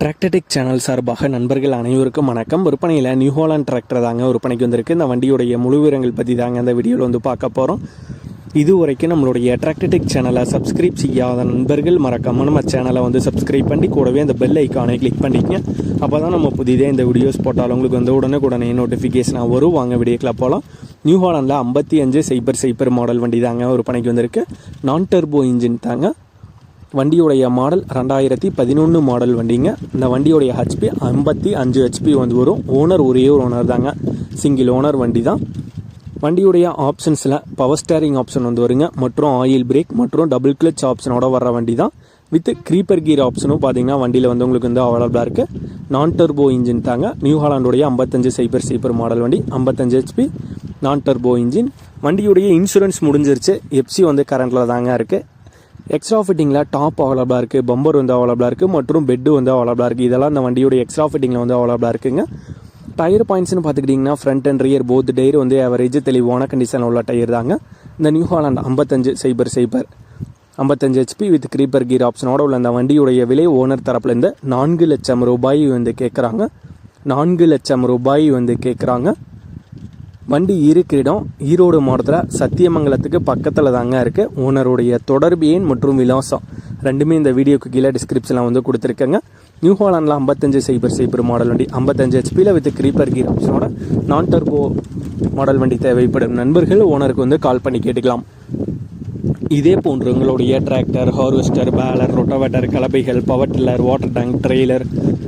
டிராக்டடிக் channel சார்பாக நண்பர்கள் அனைவருக்கும் வணக்கம். விற்பனையில் நியூ ஹாலாண்ட் டிராக்டர் தாங்க விற்பனைக்கு வந்திருக்கு. இந்த வண்டியுடைய முழு விவரங்கள் பற்றி தாங்க இந்த வீடியோவில் வந்து பார்க்க போகிறோம் இது வரைக்கும் நம்மளுடைய டிராக்டடிக் சேனலை சப்ஸ்கிரைப் செய்யாத நண்பர்கள் மறக்காமல் நம்ம சேனலை வந்து சப்ஸ்கிரைப் பண்ணி கூடவே அந்த பெல் ஐக்கானை கிளிக் பண்ணிக்கங்க. அப்போ தான் நம்ம புதிதாக இந்த வீடியோஸ் போட்டாலும் உங்களுக்கு வந்து உடனே உடனே நோட்டிஃபிகேஷனாக வரும். வாங்க வீடியோக்கில் போகலாம் நியூ ஹாலாண்டில் ஐம்பத்தி அஞ்சு சைபர் சைபர் மாடல் வண்டி தாங்க ஒரு பணிக்கு வந்திருக்கு. நான் டர்போ இன்ஜின் தாங்க. வண்டியுடைய மாடல் ரெண்டாயிரத்தி பதினொன்று மாடல் வண்டிங்க. இந்த வண்டியுடைய ஹெச்பி ஐம்பத்தி அஞ்சு ஹெச்பி வந்து வரும். ஓனர் ஒரே ஒரு ஓனர் தாங்க. சிங்கிள் ஓனர் வண்டி தான் வண்டியுடைய ஆப்ஷன்ஸில் பவர் ஸ்டேரிங் ஆப்ஷன் வந்து வருங்க. மற்றும் ஆயில் பிரேக் மற்றும் டபுள் கிளச் ஆப்ஷனோட வர்ற வண்டி தான் வித் க்ரீப்பர் கீர் ஆப்ஷனும் பார்த்தீங்கன்னா வண்டியில் வந்து உங்களுக்கு வந்து அவைலபிளாக இருக்குது நான் டர்போ இன்ஜின் தாங்க நியூ ஹாலாண்டுடைய ஐம்பத்தஞ்சு சைபர் சைபர் மாடல் வண்டி. ஐம்பத்தஞ்சு ஹெச்பி நான் டர்போ இன்ஜின் வண்டியுடைய இன்சூரன்ஸ் முடிஞ்சிருச்சு. எப்சி வந்து கரண்டில் தாங்க இருக்குது எக்ஸ்ட்ரா ஃபிட்டிங்கில் டாப் அவைலபிளாக இருக்குது பம்பர் வந்து அவைலபிளாக இருக்குது மற்றும் பெட்டு வந்து அவைலபிளாக இருக்குது இதெல்லாம் இந்த வண்டியோட எக்ஸ்ட்ரா ஃபிட்டிங்கில் வந்து அவைலபிளாக இருக்குங்க. டயர் பாயிண்ட்ஸ்னு பார்த்துக்கிட்டிங்கன்னா front and rear both tyre வந்து ஆவரேஜ் தெளிவான கண்டிஷனில் உள்ள டயர் தாங்க. இந்த நியூ ஹாலாண்ட் ஐம்பத்தஞ்சு சைபர் சைபர் ஐம்பத்தஞ்சு ஹெச்பி வித் க்ரீப்பர் கீர் ஆப்ஷனோட உள்ள அந்த வண்டியுடைய விலை ஓனர் தரப்புலேருந்து நான்கு லட்சம் ரூபாய் வந்து கேட்குறாங்க நான்கு லட்சம் ரூபாய் வந்து கேட்குறாங்க வண்டி இருக்கிற இடம் ஈரோடு மாவட்டத்தில் சத்தியமங்கலத்துக்கு பக்கத்தில் தாங்க இருக்குது ஓனருடைய தொடர்பு எண் மற்றும் விலாசம் ரெண்டுமே இந்த வீடியோக்கு கீழே டிஸ்கிரிப்ஷனில் வந்து கொடுத்துருக்கேங்க. நியூ ஹாலாண்டில் ஐம்பத்தஞ்சு சைபர் சைபர் மாடல் வண்டி ஐம்பத்தஞ்சு ஹெச்பியில் வித் க்ரீப்பர் கீர் ஆப்ஷனோட நான் டர்போ மாடல் வண்டி தேவைப்படும் நண்பர்கள் ஓனருக்கு வந்து கால் பண்ணி கேட்டுக்கலாம். இதே போன்று உங்களுடைய tractor harvester baler rotavator கலப்பைகள் power tiller water tank trailer